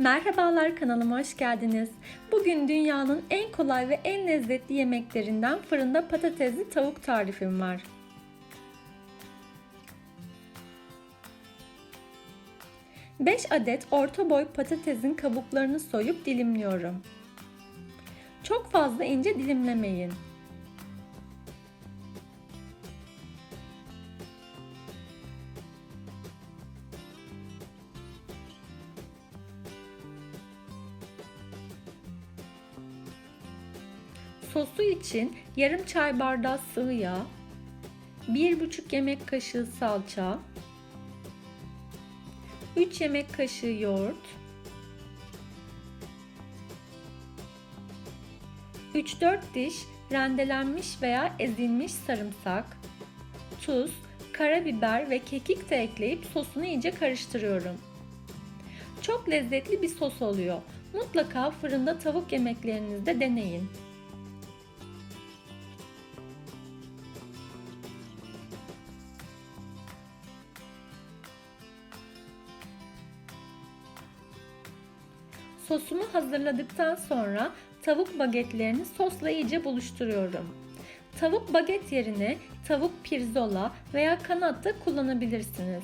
Merhabalar kanalıma hoş geldiniz. Bugün dünyanın en kolay ve en lezzetli yemeklerinden fırında patatesli tavuk tarifim var. Beş adet orta boy patatesin kabuklarını soyup dilimliyorum. Çok fazla ince dilimlemeyin. Sosu için yarım çay bardağı sıvı yağ, 1,5 yemek kaşığı salça, 3 yemek kaşığı yoğurt, 3-4 diş rendelenmiş veya ezilmiş sarımsak, tuz, karabiber ve kekik de ekleyip sosunu iyice karıştırıyorum. Çok lezzetli bir sos oluyor. Mutlaka fırında tavuk yemeklerinizde deneyin. Sosumu hazırladıktan sonra tavuk bagetlerini sosla iyice buluşturuyorum. Tavuk baget yerine tavuk pirzola veya kanat da kullanabilirsiniz.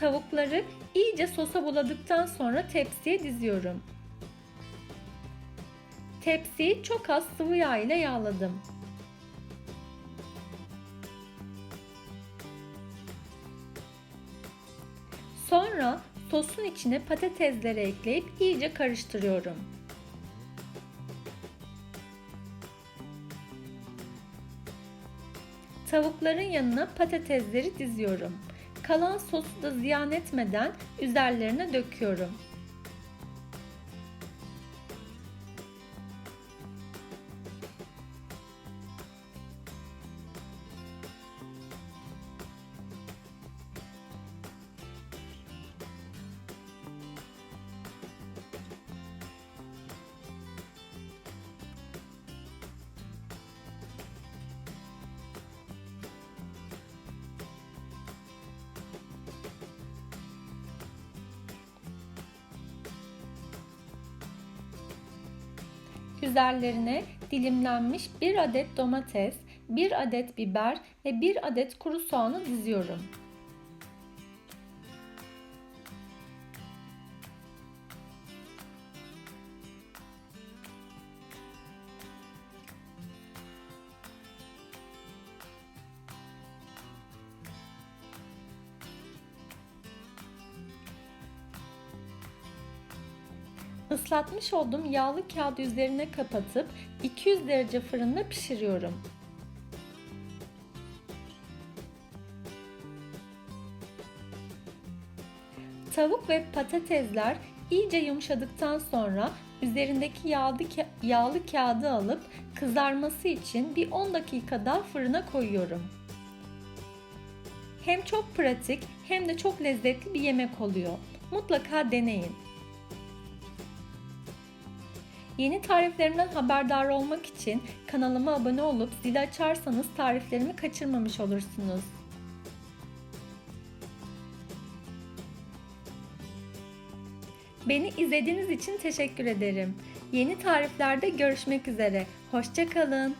Tavukları iyice sosa buladıktan sonra tepsiye diziyorum. Tepsiyi çok az sıvı yağ ile yağladım. Sonra sosun içine patatesleri ekleyip iyice karıştırıyorum. Tavukların yanına patatesleri diziyorum. Kalan sosu da ziyan etmeden üzerlerine döküyorum. Üzerlerine dilimlenmiş 1 adet domates, 1 adet biber ve 1 adet kuru soğanı diziyorum. Islatmış olduğum yağlı kağıdı üzerine kapatıp 200 derece fırında pişiriyorum. Tavuk ve patatesler iyice yumuşadıktan sonra üzerindeki yağlı, ka- yağlı kağıdı alıp kızarması için bir 10 dakika daha fırına koyuyorum. Hem çok pratik hem de çok lezzetli bir yemek oluyor. Mutlaka deneyin. Yeni tariflerimden haberdar olmak için kanalıma abone olup zili açarsanız tariflerimi kaçırmamış olursunuz. Beni izlediğiniz için teşekkür ederim. Yeni tariflerde görüşmek üzere. Hoşçakalın.